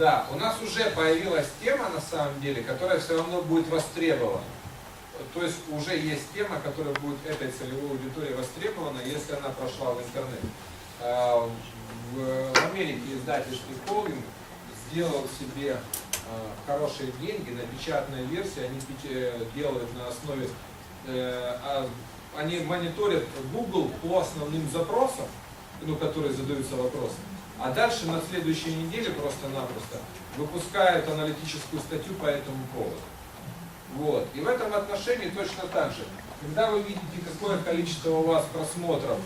Да, у нас уже появилась тема, на самом деле, которая все равно будет востребована. То есть уже есть тема, которая будет этой целевой аудитории востребована, если она прошла в интернет. А, в Америке издательский холдинг сделал себе а, хорошие деньги на печатной версии, они э, делают на основе, э, а, они мониторят Google по основным запросам, ну, которые задаются вопросом. А дальше на следующей неделе просто-напросто выпускают аналитическую статью по этому поводу. Вот. И в этом отношении точно так же. Когда вы видите, какое количество у вас просмотров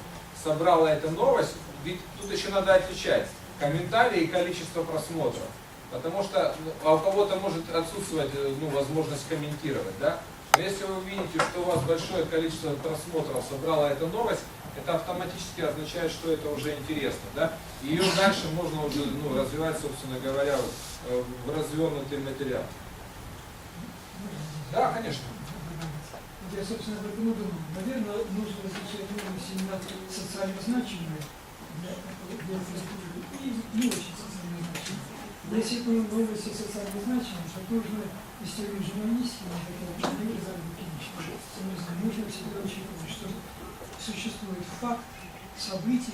собрала эта новость, ведь тут еще надо отличать комментарии и количество просмотров. Потому что ну, а у кого-то может отсутствовать э, ну, возможность комментировать. Да? Но если вы видите, что у вас большое количество просмотров собрала эта новость, это автоматически означает, что это уже интересно. Да? Ее дальше можно уже ну, развивать, собственно говоря, э, в развернутый материал. Да, конечно. Я, собственно, об этом думаю. Наверное, нужно различать новости на социально значимые для, для и не очень социально значимые. Если это новости социально значимые, то нужно историю журналистики, например, заработки нужно всегда учитывать, что существует факт, события,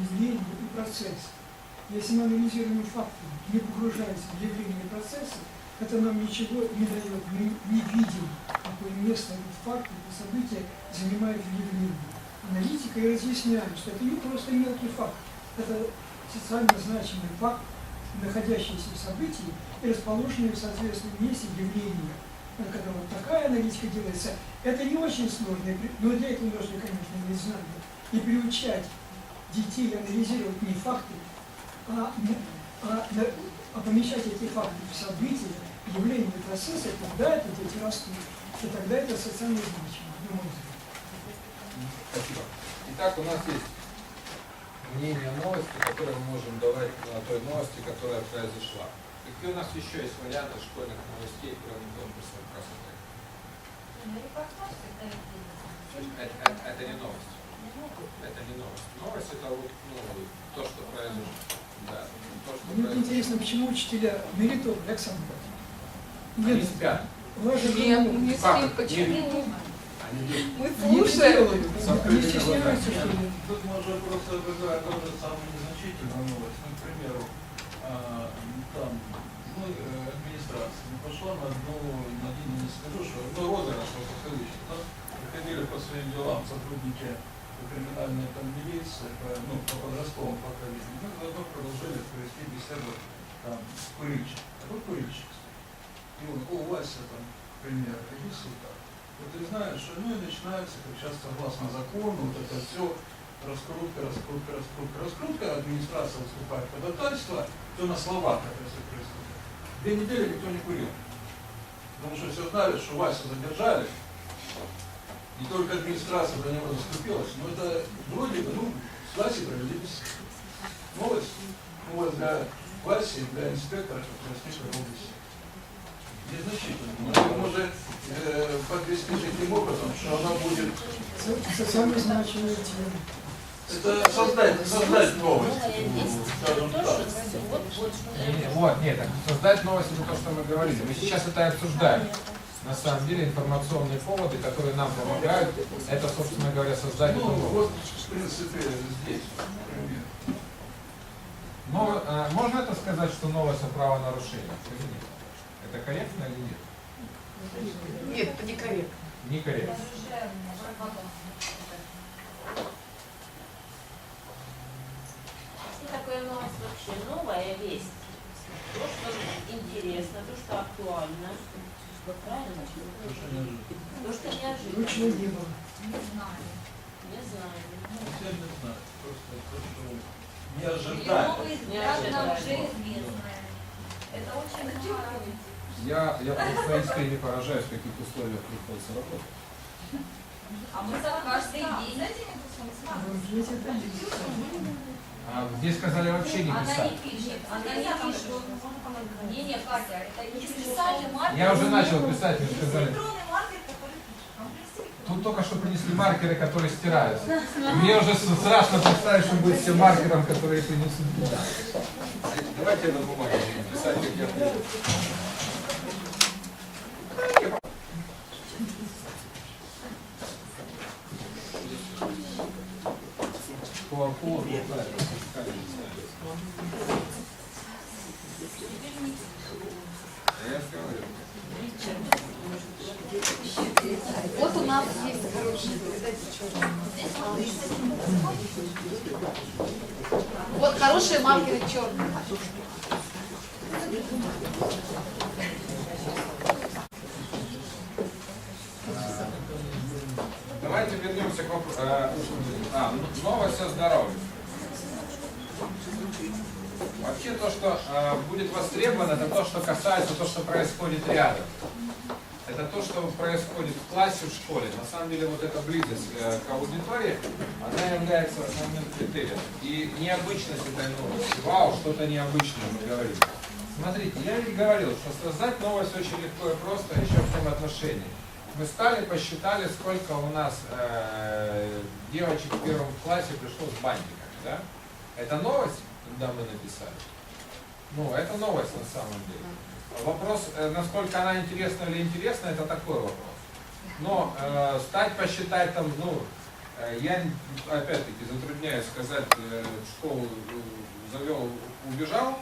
явление и процесс. Если мы анализируем факты, не погружаясь в явления и процессы, это нам ничего не дает. Мы не видим, какое место этот факт, это событие занимает в явлении. Аналитика и разъясняет, что это не просто мелкий факт, это социально значимый факт, находящийся в событии и расположенный в соответственном месте явления когда вот такая аналитика делается, это не очень сложно, но для этого нужно, конечно, иметь знания. И приучать детей анализировать не факты, а, а, а помещать эти факты в события, явления, процессы, тогда это дети растут. И тогда это социально значимо, на мой взгляд. Спасибо. Итак, у нас есть мнение новости, которое мы можем давать на той новости, которая произошла. Какие у нас еще есть варианты школьных новостей, кроме конкурсов красоты? Ну, это, это, это не новость. Это не новость. Новость это вот ну, то, что произошло. Да, то, что Мне произошло. интересно, почему учителя Мелитополь, Александр? Они спят. Нет, не спит, почему? Мы слушаем. Они стесняются, что ли? Тут можно просто выбирать тоже самую незначительную новость. Ну, а, там ну, администрация не пошла на одну, на один не скажу, что ну, розыгрыш вот кавычки, да? приходили по своим делам сотрудники криминальной там милиции, по, ну, по подростковым поколениям, мы заодно продолжали провести беседу там с курильщиком. А тут курильщик. И он, о, Вася там, к примеру, иди сюда. Вот ты знаешь, ну и начинается, как сейчас согласно закону, вот это все, раскрутка, раскрутка, раскрутка, раскрутка, администрация выступает ходатайство, все на словах это все происходит. Две недели никто не курил. Потому что все знали, что Васю задержали. Не только администрация за него заступилась, но это вроде бы, ну, с Васей провели новость. Ну вот для Васи, для инспектора, ней области. Незначительно. Мы можем э, подвести таким образом, что она будет... Социально значимая тема. Это создать, создать новость. Скажем так. Вот, нет, так, создать новость это то, что мы говорили. Мы сейчас это обсуждаем. На самом деле информационные поводы, которые нам помогают, это, собственно говоря, создать ну. Вот, в принципе, здесь, например. Но, а, можно это сказать, что новость о правонарушении? Или нет? Это корректно или нет? Нет, это некорректно. Некорректно. такая новость вообще новая весть. То, что интересно, то, что актуально. Правильно? То, что неожиданно. Точно не было. Не знаю. Не знаю. Я не знаю. Просто то, что не Или ожидали. уже известное. Это очень важно. Я, я просто искренне поражаюсь, в каких условиях приходится работать. А мы за каждый день. А здесь. А сказали вообще не Она писать. не пишет, она не пишет. Не, не, Катя, это не специальный маркер. Я уже начал писать, мне сказали. Тут только что принесли маркеры, которые стираются. Мне уже страшно представить, что будет все маркером, которые принесут. Давайте на бумаге писать, как я хочу. По поводу, да, Я же говорю. Вот у нас есть хороший. Вот хорошие маркеры черные. Давайте вернемся к вопросу. А, новость о здоровье. Вообще то, что э, будет востребовано, это то, что касается то, что происходит рядом. Это то, что происходит в классе, в школе. На самом деле вот эта близость э, к аудитории, она является основным критерием. И необычность этой новости. Вау, что-то необычное мы говорим. Смотрите, я ведь говорил, что создать новость очень легко и просто еще в том отношении. Мы стали, посчитали, сколько у нас э, девочек в первом классе пришло с бантиками, да? Это новость, когда мы написали? Ну, это новость на самом деле. Вопрос, э, насколько она интересна или интересна, это такой вопрос. Но э, стать посчитать там, ну, э, я опять-таки затрудняюсь сказать, школу э, завел, убежал,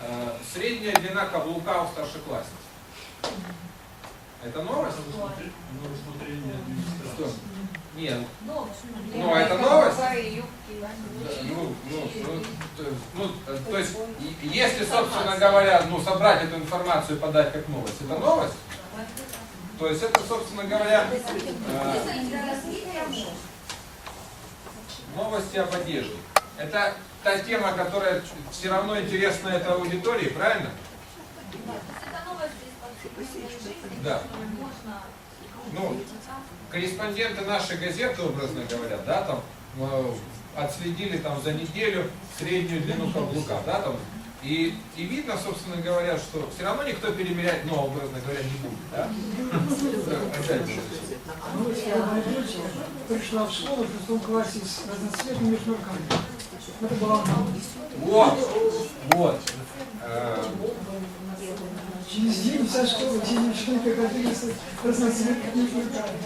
э, средняя длина каблука у старшеклассниц. Это новость? Рассмотрение Что? Нет. Ну, Ну, это новость? Ну, ну, ну, то, ну, э, то есть, и- если, собственно говоря, ну, собрать эту информацию и подать как новость, это новость? То есть это, собственно говоря, э, новости об одежде. Это та тема, которая все равно интересна этой аудитории, правильно? Это новость из повседневной жизни, Да. Ну, корреспонденты нашей газеты, образно говоря, да, там э, отследили там за неделю среднюю длину каблука, да, там, и, и видно, собственно говоря, что все равно никто перемерять, ну, образно говоря, не будет, да? Опять же. Пришла в школу в шестом классе с разноцветными шнурками. Это была. Вот, вот. Через день вся школа, все девчонки с разноцветными шнурками.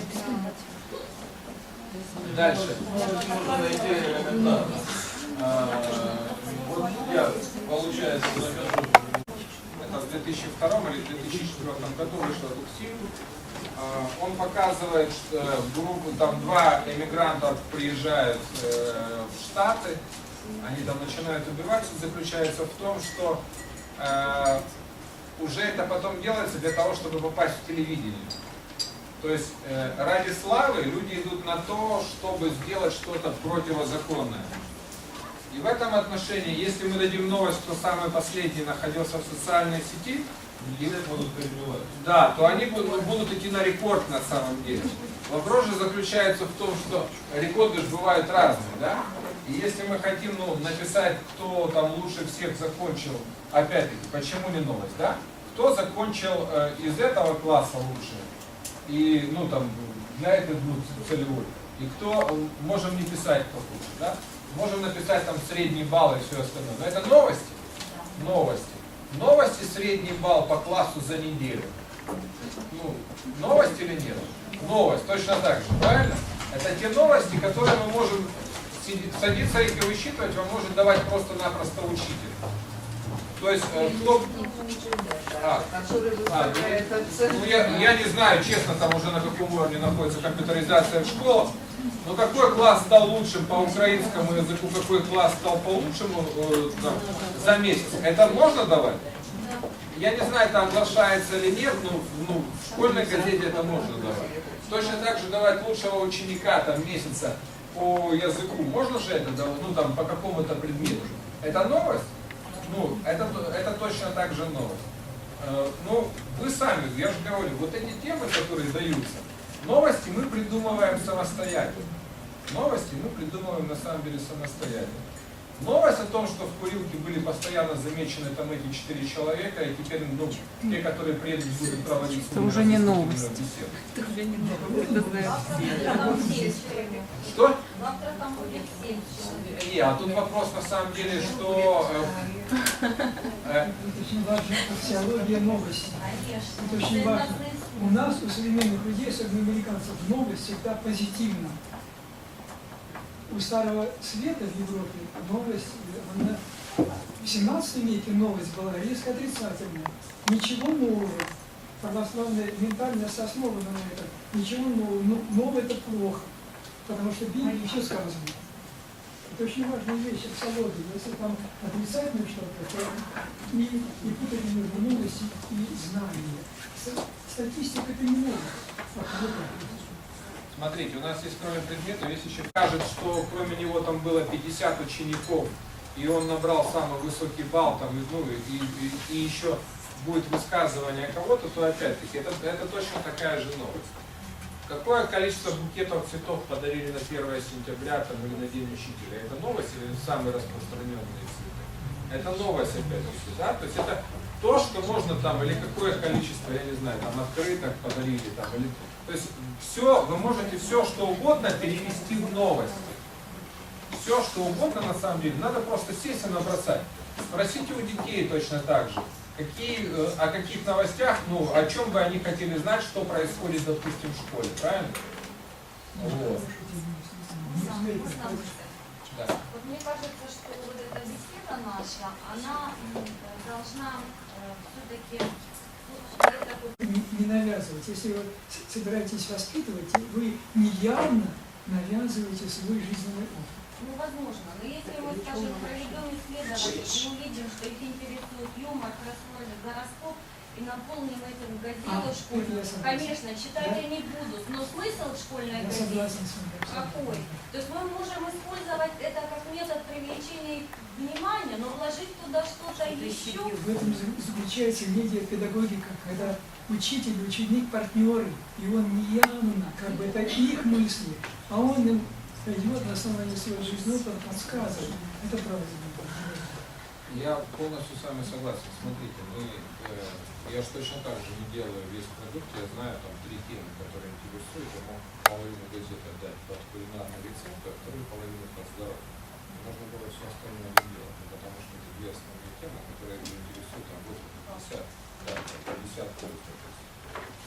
Дальше. Можно найти элементарно. Вот я, получается, захожу это в 2002 или 2004 году вышла Дуксин. А, Он показывает, что группу, там два эмигранта приезжают э, в Штаты, они там начинают убиваться, заключается в том, что э, уже это потом делается для того, чтобы попасть в телевидение. То есть э, ради славы люди идут на то, чтобы сделать что-то противозаконное. И в этом отношении, если мы дадим новость, кто самый последний находился в социальной сети, будут да, то они будут, будут идти на рекорд на самом деле. Вопрос же заключается в том, что рекорды же бывают разные, да? И если мы хотим ну, написать, кто там лучше всех закончил, опять-таки, почему не новость, да? Кто закончил э, из этого класса лучше? И, ну, там, для этой ну, целевой. И кто, можем не писать, кто лучше, да? Можем написать там средний балл и все остальное. Но это новости? Новости. Новости средний балл по классу за неделю. Ну, новость или нет? Новость, точно так же, правильно? Это те новости, которые мы можем садиться и высчитывать, вам может давать просто-напросто учитель. То есть, э, кто... А, а, ну, я, я не знаю, честно, там уже на каком уровне находится компьютеризация в школах, но какой класс стал лучшим по украинскому языку, какой класс стал получшему э, там, за месяц, это можно давать? Я не знаю, это оглашается или нет, но ну, в школьной газете это можно давать. Точно так же давать лучшего ученика там месяца по языку. Можно же это давать, ну там по какому-то предмету. Это новость? Ну, это, это точно так же новость. Э, Ну, вы сами, я же говорю, вот эти темы, которые даются, новости мы придумываем самостоятельно. Новости мы придумываем на самом деле самостоятельно. Новость о том, что в курилке были постоянно замечены там эти четыре человека, и теперь ну, те, которые приедут, будут проводить Это уже не новость. Это уже не новость, это знают все. Завтра там 7 человек. Что? Завтра там будет 7 человек. Не, а тут вопрос на самом деле, что э, э, Это очень важная аксиология новости. Это очень важно. У нас, у современных людей, особенно американцев, новость всегда позитивна. У Старого Света в Европе новость, она в 17 веке новость была резко отрицательная. Ничего нового. Православная ментальность основана на этом. Ничего нового. Но Новое это плохо. Потому что в Библии все сказано. Это очень важная вещь, аксиология. Если там отрицательное что-то, то не, не путать между новостью и знанием. Статистика это не это. Смотрите, у нас есть кроме предметов, есть еще скажет, что кроме него там было 50 учеников, и он набрал самый высокий балл, там, и, ну, и, и- и еще будет высказывание кого-то, то опять-таки это, это точно такая же новость. Какое количество букетов цветов подарили на 1 сентября там, или на День Учителя? Это новость или самые распространенные цветы? Это новость опять-таки, да? То есть это то, что можно там, или какое количество, я не знаю, там открыток подарили, там, или... То есть все, вы можете все, что угодно перевести в новость. Все, что угодно на самом деле, надо просто сесть и набросать. Спросите у детей точно так же, какие, э, о каких новостях, ну, о чем бы они хотели знать, что происходит, допустим, в школе, правильно? Вот. Да. Мне кажется, что вот эта беседа наша, она должна все-таки не, не навязывать. Если вы собираетесь воспитывать, вы неявно навязываете свой жизненный опыт. Ну, возможно. Но если мы, скажем, проведем исследование и увидим, что их интересует юмор, кроссворд, гороскоп, и наполним этим газету А, я школьную, конечно, читать они будут, но смысл школьной Я газеты согласен какой? То есть мы можем использовать это как метод привлечения внимания, но вложить туда что-то еще. В этом за- заключается медиапедагогика, когда учитель ученик партнеры, и он неявно, как бы это их мысли, а он им дает на основании своего жизненного опыта подсказывает. Это правильно. Я полностью с вами согласен. Смотрите, мы, э, я же точно так же не делаю весь продукт, я знаю там три темы, которые интересуют, я мог половину газеты отдать под кулинарный рецепт, а вторую половину под здоровье. Можно было все остальное не делать, ну, потому что это две основные темы, которые интересуют там 80, да, 50 пользователей.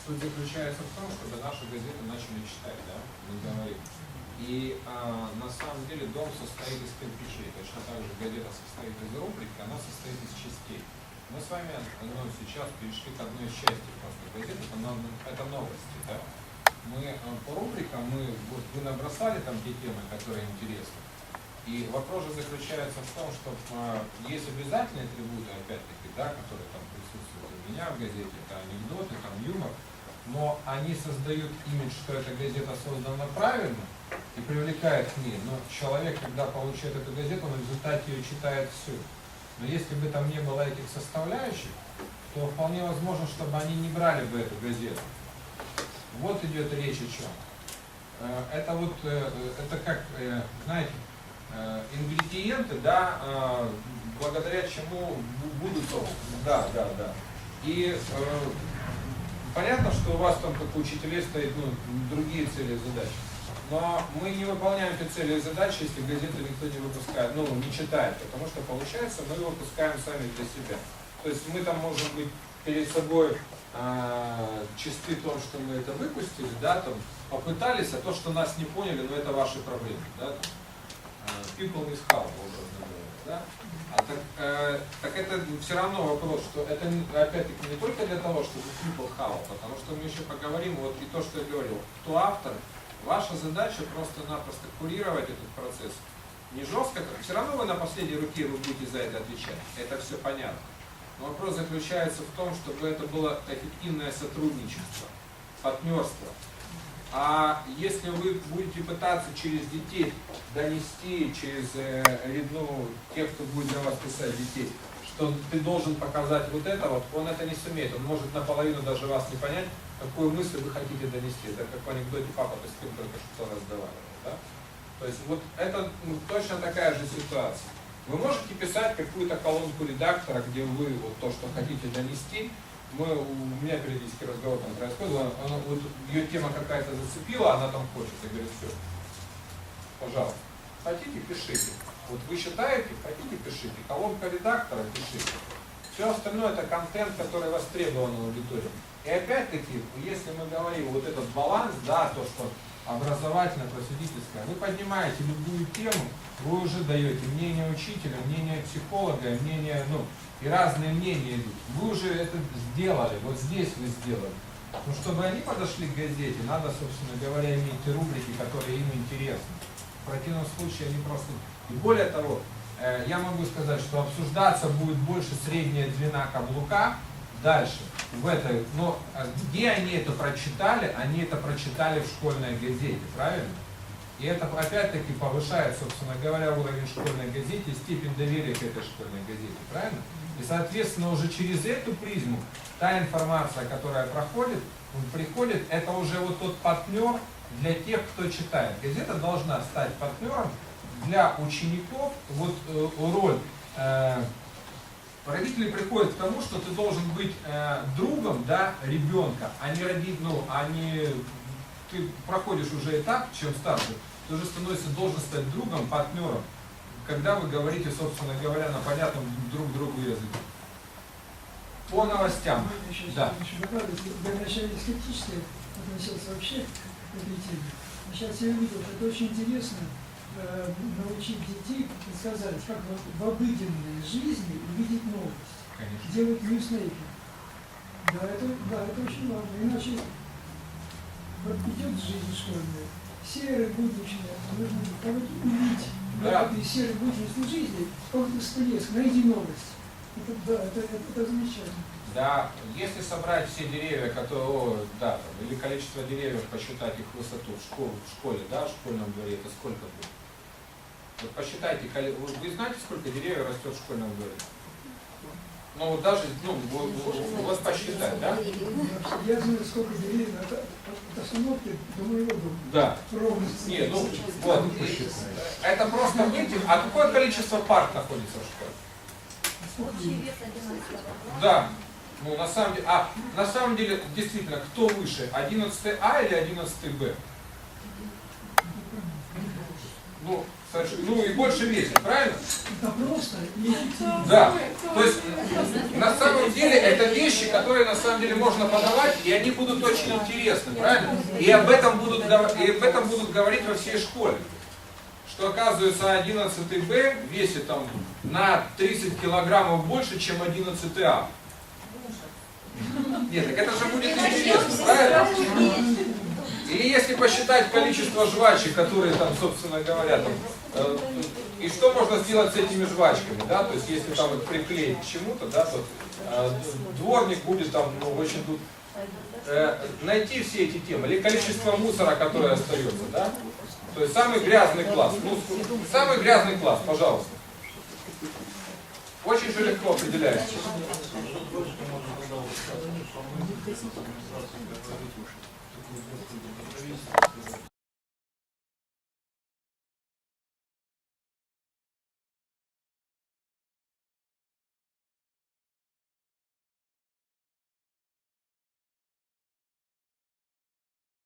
Суть заключается в том, чтобы нашу газету начали читать, да, мы говорим. И а, на самом деле дом состоит из кирпичей. Точно так же газета состоит из рубрик, она состоит из частей. Мы с вами ну, сейчас перешли к одной из частей просто газеты, это, это новости. Да? Мы а, по рубрикам, мы, вот, вы набросали там те темы, которые интересны. И вопрос же заключается в том, что а, есть обязательные атрибуты, опять-таки, да, которые там присутствуют у меня в газете, это анекдоты, там юмор, но они создают имидж, что эта газета создана правильно и привлекает к ней. Но человек, когда получает эту газету, он в результате ее читает всю. Но если бы там не было этих составляющих, то вполне возможно, чтобы они не брали бы эту газету. Вот идет речь о чем. Э, Это вот, э, это как, э, знаете, ингредиенты, да, благодаря чему бу- будут, да, да, да. И понятно, что у вас там, как у учителей, стоят ну, другие цели и задачи. Но мы не выполняем эти цели и задачи, если газеты никто не выпускает, ну, не читает, потому что получается, мы выпускаем сами для себя. То есть мы там можем быть перед собой а, чисты в том, что мы это выпустили, да, там, попытались, а то, что нас не поняли, ну, это ваши проблемы, да, там, а, people is how, образно говоря, да. А так, э, так это все равно вопрос, что это опять-таки не только для того, чтобы people how, потому что мы еще поговорим, вот и то, что я говорил, кто автор, ваша задача просто-напросто курировать этот процесс. Не жестко, все равно вы на последней руке вы будете за это отвечать, это все понятно. Но вопрос заключается в том, чтобы это было эффективное сотрудничество, партнерство. А если вы будете пытаться через детей донести, через э, ну, тех, кто будет для вас писать детей, что ты должен показать вот это, вот он это не сумеет, он может наполовину даже вас не понять, какую мысль вы хотите донести. Это как в анекдоте папа кем только что разговаривал. Да? То есть вот это ну, точно такая же ситуация. Вы можете писать какую-то колонку редактора, где вы вот то, что хотите донести. Мы, у меня периодически разговор там происходит, она, вот ее тема какая-то зацепила, она там хочет. Я говорю, все, пожалуйста. Хотите, пишите. Вот вы считаете, хотите, пишите. Колонка редактора, пишите. Все остальное это контент, который востребован аудиторией. И опять-таки, если мы говорим вот этот баланс, да, то, что образовательно, просветительское, вы поднимаете любую тему, вы уже даете мнение учителя, мнение психолога, мнение, ну, и разные мнения идут. Вы уже это сделали, вот здесь вы сделали. Но чтобы они подошли к газете, надо, собственно говоря, иметь рубрики, которые им интересны. В противном случае они просто... И более того, э, я могу сказать, что обсуждаться будет больше средняя длина каблука дальше, в этой, но э, где они это прочитали, они это прочитали в школьной газете, правильно? И это опять-таки повышает, собственно говоря, уровень школьной газеты, степень доверия к этой школьной газете, правильно? И, соответственно, уже через эту призму та информация, которая проходит, приходит, это уже вот тот партнер для тех, кто читает. Газета должна стать партнером для учеников. Вот э, роль э, родители приходят к тому, что ты должен быть э, другом да, ребенка, а не родить, ну, а не ты проходишь уже этап, чем старше, ты уже становишься, должен стать другом, партнером, когда вы говорите, собственно говоря, на понятном друг другу языке. По новостям. Еще Да. еще добавить, я вначале скептически относился вообще к этой теме. Сейчас я увидел, это очень интересно научить детей сказать, как в обыденной жизни увидеть новость, Конечно. делать ньюслейкер. Да, это, да, это очень важно. Иначе вот идет жизнь школьная, серая, будничная, а нужно кого-то увидеть Да. в этой серой будничной жизни, какой-то всплеск, найди новость. Это, да, это, это, это замечательно. Да, если собрать все деревья, которые, о, да, или количество деревьев, посчитать их высоту в, школе, в школе, да, в школьном дворе, это сколько будет? Вот посчитайте, вы, знаете, сколько деревьев растет в школьном дворе? Ну, вот даже, ну, у вас посчитать, да? Я знаю, сколько деревьев от остановки до моего дома. Да. Ровно. Не, ну, вот, это просто выйти. А какое количество парк находится в школе? Да. Ну, на самом деле, а на самом деле, действительно, кто выше, 11 А или 11 Б? Ну, соверш- ну и больше весит, правильно? Это просто. Да. То есть, на самом деле, это вещи, которые на самом деле можно подавать, и они будут очень интересны, правильно? И об этом будут, и об этом будут говорить во всей школе. Что оказывается 11 Б весит там на 30 килограммов больше, чем 11 А. Нет, так это же будет интересно, правильно? Или если посчитать количество жвачек, которые там, собственно говоря, там, и что можно сделать с этими жвачками, да, то есть если там их приклеить к чему-то, да, то э, дворник будет там, ну, очень тут э, найти все эти темы, или количество мусора, которое остается, да, то есть самый грязный класс, ну, самый грязный класс, пожалуйста. Очень же легко определяется.